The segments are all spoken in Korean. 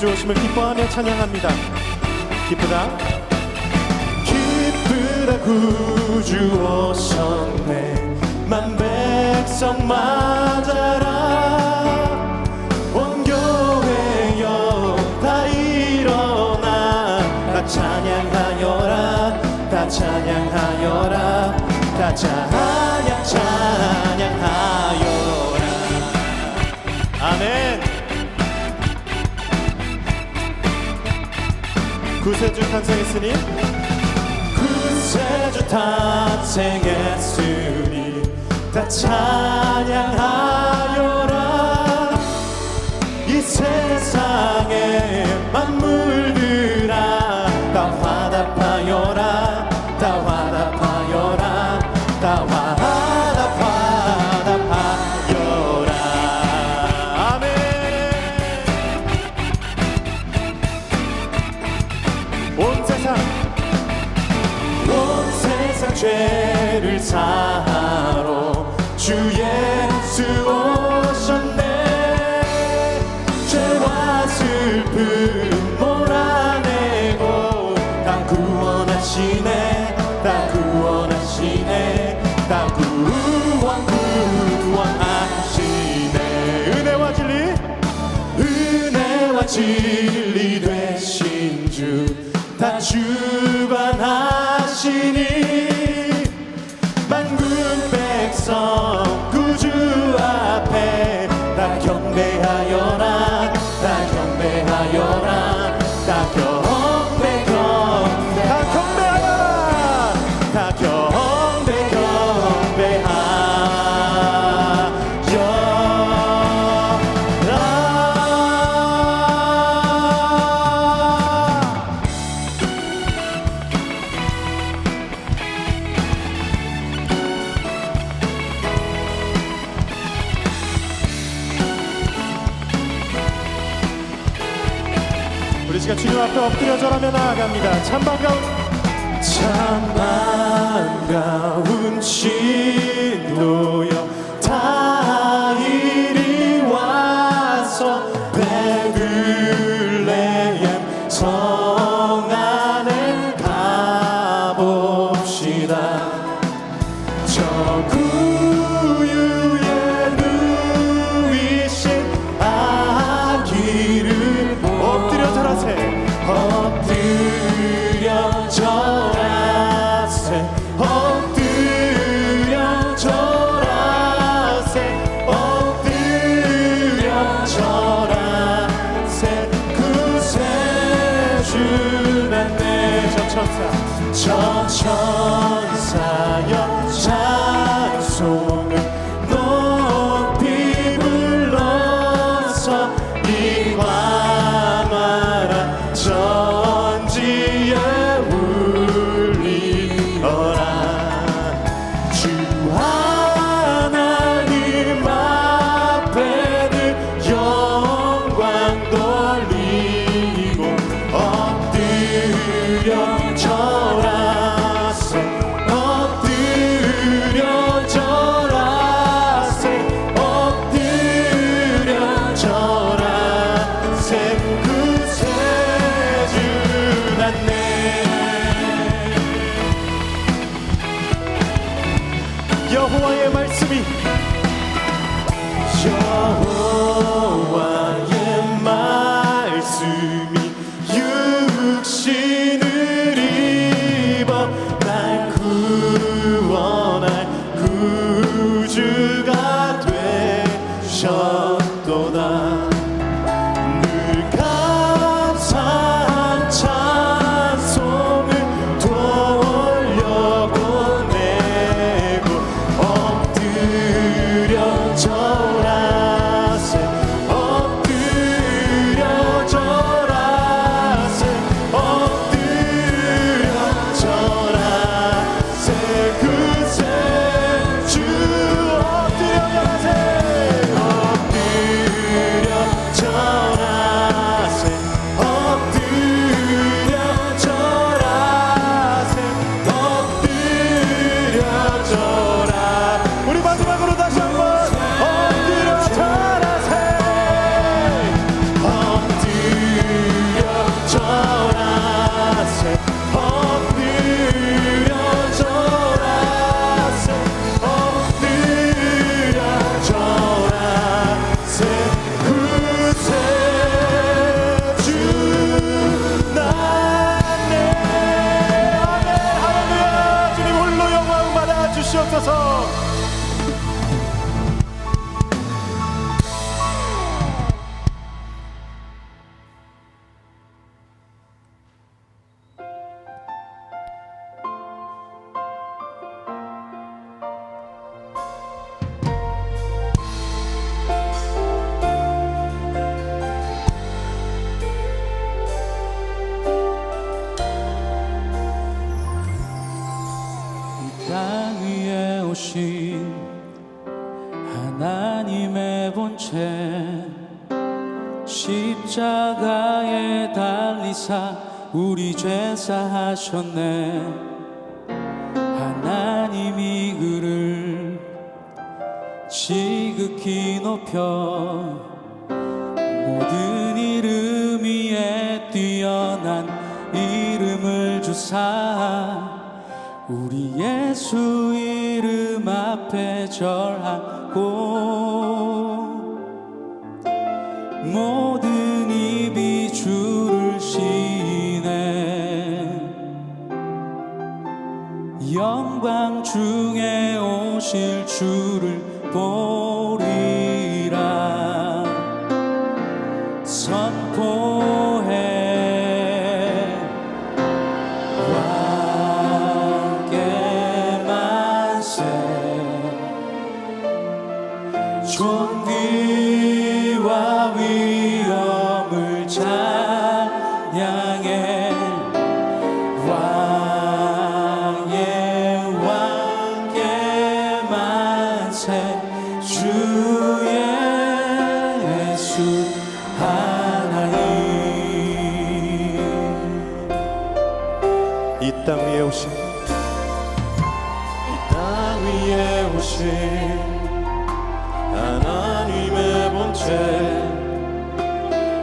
주심을 기뻐하며 찬양합니다. 기쁘다. 기쁘다 구주 오셨네 만 백성 맞아라. 온 교회여 다 일어나. 다 찬양하여라. 다 찬양하여라. 구세주 탄생했으니 구세주 탄생했으니 다 찬. 사하로 주 예수 오셨네. 죄와 슬픔 몰아내고 다 구원하시네 다 구원하시네 다 구원 구원하시네. 은혜와 진리? 은혜와 진리 되신 주 다 주관하 향하며 나아갑니다. 참 반가운 참 반가운 진노여 Lord. 앞서서 달리사 우리 죄 사 하셨네. 하나님이 그를 지극히 높여 모든 이름 위에 뛰어난 이름을 주사 우리 예수 이름 앞에 절하고 영광 중에 오실 주를 보리라. 선포해. 왕께 만세. 존귀와 위엄을 찬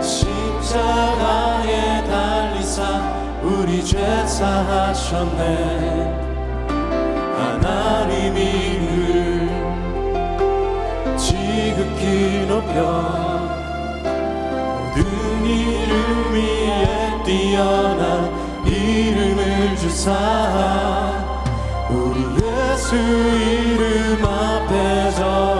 십자가에 달리사 우리 죄 사하셨네. 하나님이 를 지극히 높여 모든 이름 위에 뛰어난 이름을 주사 우리 예수 이름 앞에 절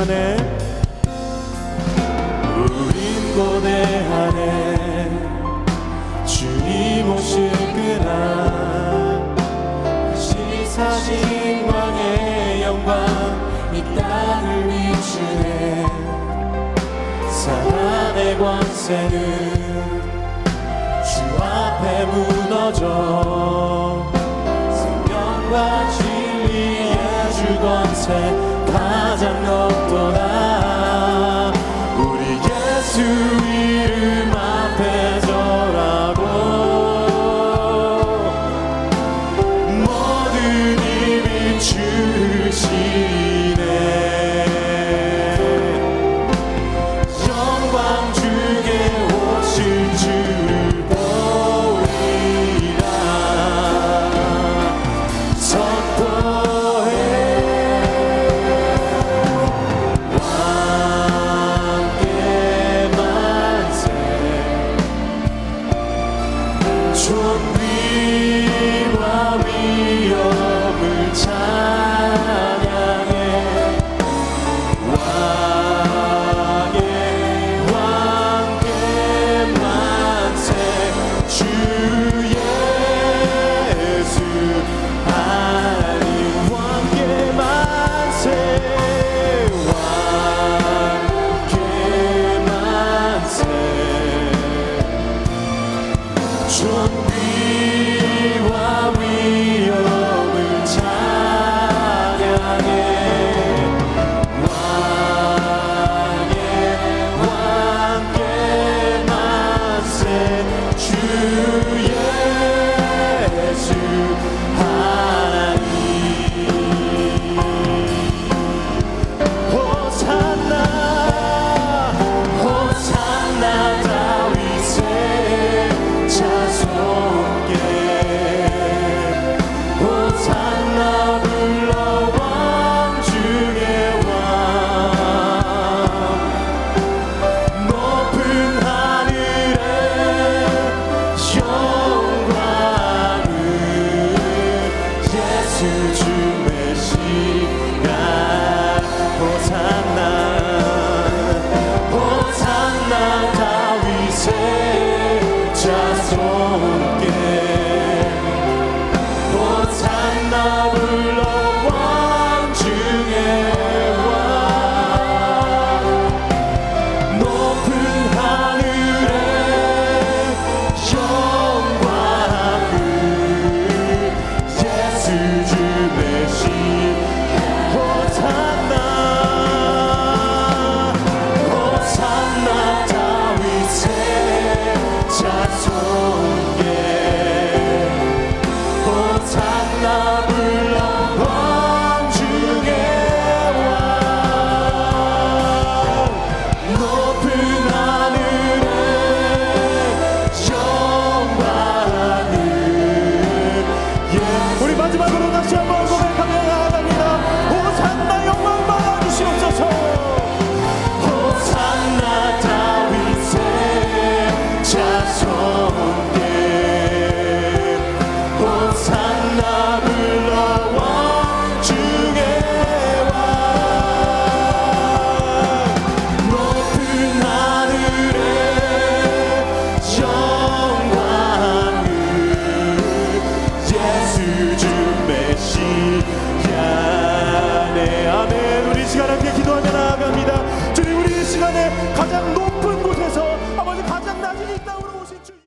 고대하네 우린 고대하네 주님 오실 그날 시사신 왕의 영광 이 땅을 비추네 사랑의 권세는 주 앞에 무너져 생명과 진리의 주 권세 won't be